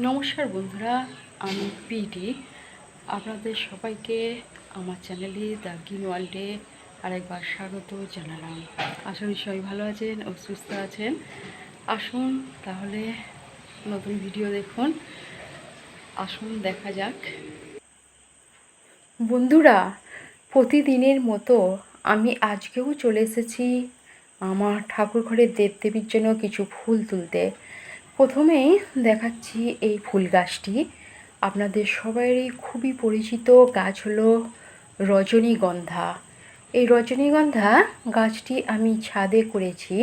নমস্কার বন্ধুরা, আমি পিডি। আপনাদের সবাইকে আমার চ্যানেলে দ্য গ্রিন ওয়ার্ল্ডে আরেকবার স্বাগত জানালাম। আশা করি সবাই ভালো আছেন ও সুস্থ আছেন। আসুন তাহলে নতুন ভিডিও দেখুন। আসুন দেখা যাক। বন্ধুরা, প্রতিদিনের মতো আমি আজকেও চলে এসেছি আমার ঠাকুর ঘরের দেবদেবীর জন্য কিছু ফুল তুলতে। প্রথমেই দেখাচ্ছি এই ফুল গাছটি। আপনাদের সবারই খুবই পরিচিত গাছ হলো রজনীগন্ধা। এই রজনীগন্ধা গাছটি আমি ছাদে করেছি।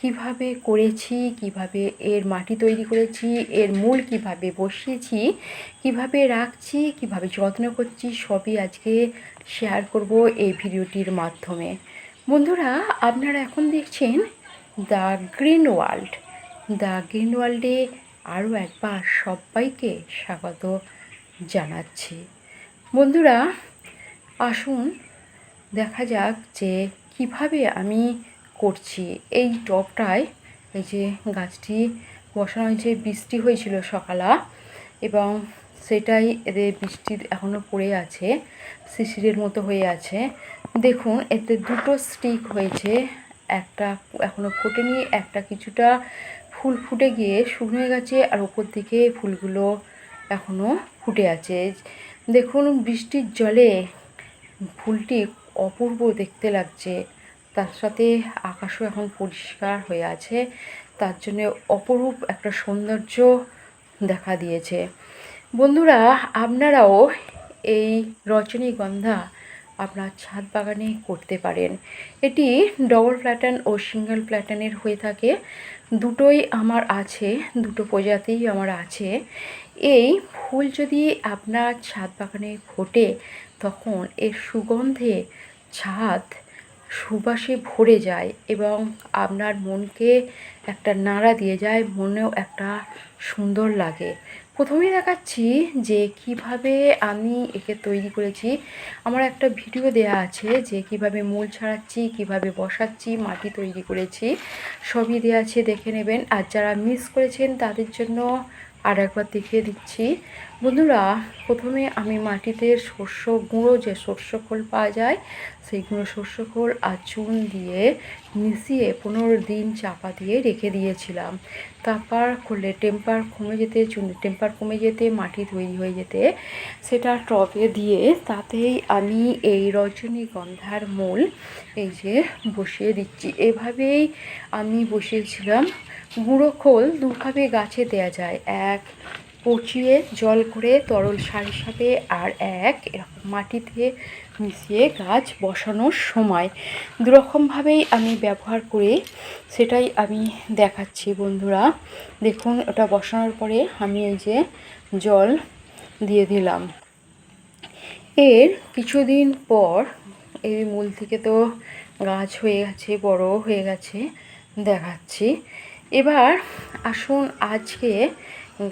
কীভাবে করেছি, কীভাবে এর মাটি তৈরি করেছি, এর মূল কীভাবে বসিয়েছি, কীভাবে রাখছি, কীভাবে যত্ন করছি, সবই আজকে শেয়ার করব এই ভিডিওটির মাধ্যমে। বন্ধুরা, আপনারা এখন দেখছেন the green world. The green ওয়ার্ল্ডে আরও একবার সবাইকে স্বাগত জানাচ্ছি। বন্ধুরা, আসুন দেখা যাক যে কীভাবে আমি করছি। এই টবটায় এই যে গাছটি বসানো হয়েছে, বৃষ্টি হয়েছিল সকালা এবং সেটাই এদের বৃষ্টির এখনও পড়ে আছে শিশিরের মতো হয়ে আছে। দেখুন, এতে দুটো স্টিক হয়েছে, একটা এখনও ফোটেনি, একটা কিছুটা ফুল ফুটে গিয়ে শুকনো হয়ে গেছে আর ওপর দিকে ফুলগুলো এখনও ফুটে আছে। দেখুন বৃষ্টির জলে ফুলটি অপূর্ব দেখতে লাগছে। তার সাথে আকাশও এখন পরিষ্কার হয়ে আছে। তার জন্য অপরূপ একটা সৌন্দর্য দেখা দিয়েছে। বন্ধুরা, আপনারাও এই রজনীগন্ধা আপনার ছাদ বাগানে করতে পারেন। এটি ডবল প্ল্যাটার্ন ও সিঙ্গেল প্ল্যাটার্নের হয়ে থাকে। দুটোই আমার আছে, দুটো প্রজাতিই আমার আছে। এই ফুল যদি আপনার ছাদ বাগানে ফোটে তখন এর সুগন্ধে ছাদ সুবাসে ভরে যায় এবং আপনার মনকে একটা নাড়া দিয়ে যায়, মনেও একটা সুন্দর লাগে। প্রথমেই দেখাচ্ছি যে কীভাবে আমি একে তৈরি করেছি। আমার একটা ভিডিও দেয়া আছে যে কীভাবে মূল ছাড়াচ্ছি, কীভাবে বসাচ্ছি, মাটি তৈরি করেছি। সবই দেওয়া আছে, দেখে নেবেন। আর যারা মিস করেছেন, তাদের জন্য আর একবার দেখিয়ে দিচ্ছি। বন্ধুরা, প্রথমে আমি মাটিতে শস্য গুঁড়ো, যে শস্য খোল পাওয়া যায়, সেই গুঁড়ো শস্য খোল আর চুন দিয়ে মিশিয়ে পনেরো দিন চাপা দিয়ে রেখে দিয়েছিলাম। তারপর করলে টেম্পার কমে যেতে, চুন, টেম্পার কমে যেতে, মাটি তৈরি হয়ে যেতে, সেটা টবে দিয়ে তাতেই আমি এই রজনীগন্ধার মূল এই যে বসিয়ে দিচ্ছি। এভাবেই আমি বসিয়েছিলাম। গুঁড়ো খোল দুভাবে গাছে দেয়া যায়। এক পচিয়ে জল করে তরল সার হিসাবে আর এক এরকম মাটিতে মিশিয়ে গাছ বসানোর সময়। দুরকমভাবেই আমি ব্যবহার করে সেটাই আমি দেখাচ্ছি বন্ধুরা। দেখুন, ওটা বসানোর পরে আমি এই যে জল দিয়ে দিলাম। এর কিছুদিন পর এই মূল থেকে তো গাছ হয়ে গেছে, বড় হয়ে গেছে, দেখাচ্ছি। এবার আসুন আজকে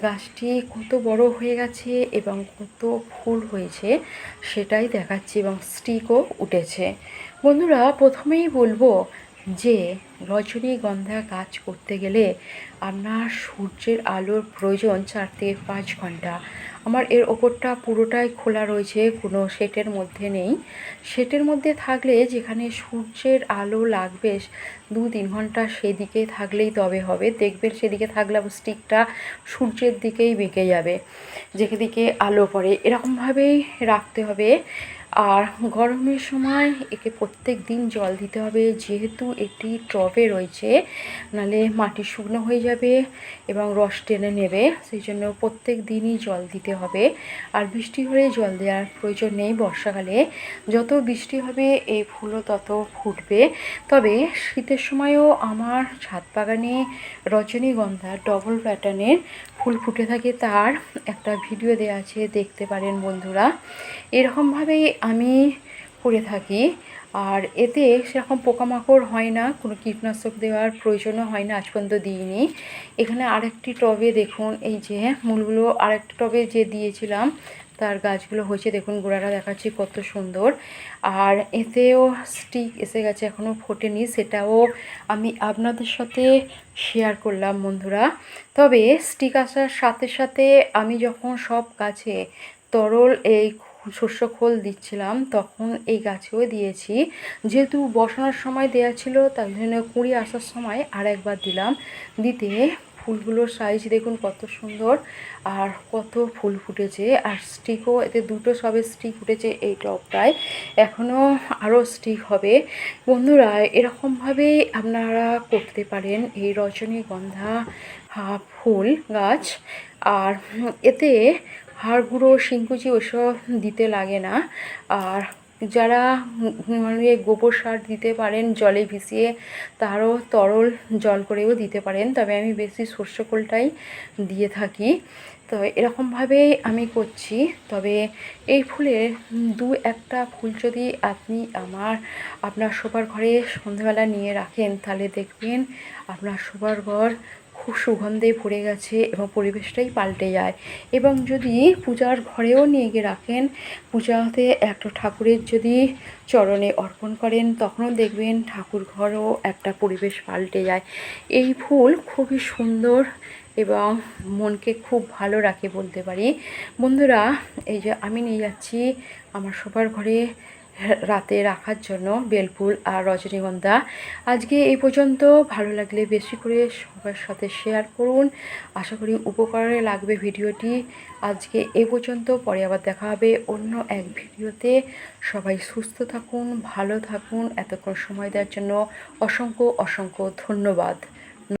গাছটি কত বড় হয়ে গেছে এবং কত ফুল হয়েছে সেটাই দেখাচ্ছি এবং স্টিকও উঠেছে। বন্ধুরা, প্রথমেই বলব যে রজনীগন্ধা কাজ করতে গেলে আপনার সূর্যের আলোর প্রয়োজন চার থেকে পাঁচ ঘণ্টা। আমার এর ওপরটা পুরোটাই খোলা রয়েছে, কোনো শেটের মধ্যে নেই। সেটের মধ্যে থাকলে যেখানে সূর্যের আলো লাগবে, দু তিন ঘণ্টা সেদিকে থাকলেই তবে হবে। দেখবেন সেদিকে থাকলে স্টিকটা সূর্যের দিকেই বেঁকে যাবে, যেদিকে আলো পড়ে। এরকমভাবেই রাখতে হবে। আর গরমের সময় একে প্রত্যেক দিন জল দিতে হবে, যেহেতু এটি টবে রয়েছে নালে মাটি শুকনো হয়ে যাবে এবং রস টেনে নেবে। সেই জন্য প্রত্যেক দিনই জল দিতে হবে। আর বৃষ্টি হলে জল দেওয়ার প্রয়োজন নেই বর্ষাকালে। যত বৃষ্টি হবে, এই ফুলও তত ফুটবে। তবে শীতের সময়ও আমার ছাদ বাগানে রজনীগন্ধা ডবল প্যাটার্নের ফুল ফুটে থাকে তার একটা ভিডিও দেওয়া আছে, দেখতে পারেন বন্ধুরা। এরকমভাবেই আমি করে থাকি। আর এতে সেরকম পোকামাকড় হয় না, কোনো কীটনাশক দেওয়ার প্রয়োজনও হয় না, আজ পর্যন্ত দিইনি। এখানে আরেকটি টবে দেখুন, এই যে মূলগুলো আরেকটি টবে যে দিয়েছিলাম, তার গাছগুলো হয়েছে, দেখুন গোড়াটা দেখাচ্ছি কত সুন্দর। আর এতেও স্টিক এসে গেছে এখনও ফোটেনি, সেটাও আমি আপনাদের সাথে শেয়ার করলাম বন্ধুরা। তবে স্টিক আসার সাথে সাথে আমি যখন সব গাছে তরল এই শস্য খোল দিচ্ছিলাম, তখন এই গাছেও দিয়েছি। যেহেতু বসানোর সময় দেয়া ছিল, তাই জন্য কুড়ি আসার সময় আর একবার দিলাম। দিতে ফুলগুলোর সাইজ দেখুন কত সুন্দর আর কত ফুল ফুটেছে। আর স্টিকও এতে দুটো সবে স্টিক উঠেছে এই টবটায় এখনও আরও স্টিক হবে। বন্ধুরা এরকমভাবেই আপনারা করতে পারেন এই রজনীগন্ধা ফুল গাছ। আর এতে হাড় গুঁড়ো শিংকুচি ওসব দিতে লাগে না। আর যারা মানে গোবর সার দিতে পারেন, জলে ভিজিয়ে তারও তরল জল করেও দিতে পারেন, তবে আমি বেশি সর্ষে খোলটাই দিয়ে থাকি। তো এরকমভাবেই আমি করছি। তবে এই ফুলের দু একটা ফুল যদি আপনি আমার, আপনার শোবার ঘরে সন্ধ্যাবেলা নিয়ে রাখেন, তাহলে দেখবেন আপনার শোবার ঘর খুব সুগন্ধে ভরে গেছে এবং পরিবেশটাই পাল্টে যায়। এবং যদি পূজার ঘরেও নিয়ে গিয়ে রাখেন, পূজাতে একটা ঠাকুরের যদি চরণে অর্পণ করেন, তখনও দেখবেন ঠাকুর ঘরও একটা পরিবেশ পাল্টে যায়। এই ফুল খুবই সুন্দর এবং মনকে খুব ভালো রাখে বলতে পারি। বন্ধুরা, এই যে আমি নিয়ে যাচ্ছি আমার সবার ঘরে রাতে রাখার জন্য বেলফুল আর রজনীগন্ধা। আজকে এই পর্যন্ত ভালো লাগলে বেশি করে সবার সাথে শেয়ার করুন। আশা করি উপকারে লাগবে ভিডিওটি। আজকে এই পর্যন্ত, পরে আবার দেখা হবে অন্য এক ভিডিওতে। সবাই সুস্থ থাকুন, ভালো থাকুন। এতক্ষণ সময় দেওয়ার জন্য অসংখ্য অসংখ্য ধন্যবাদ।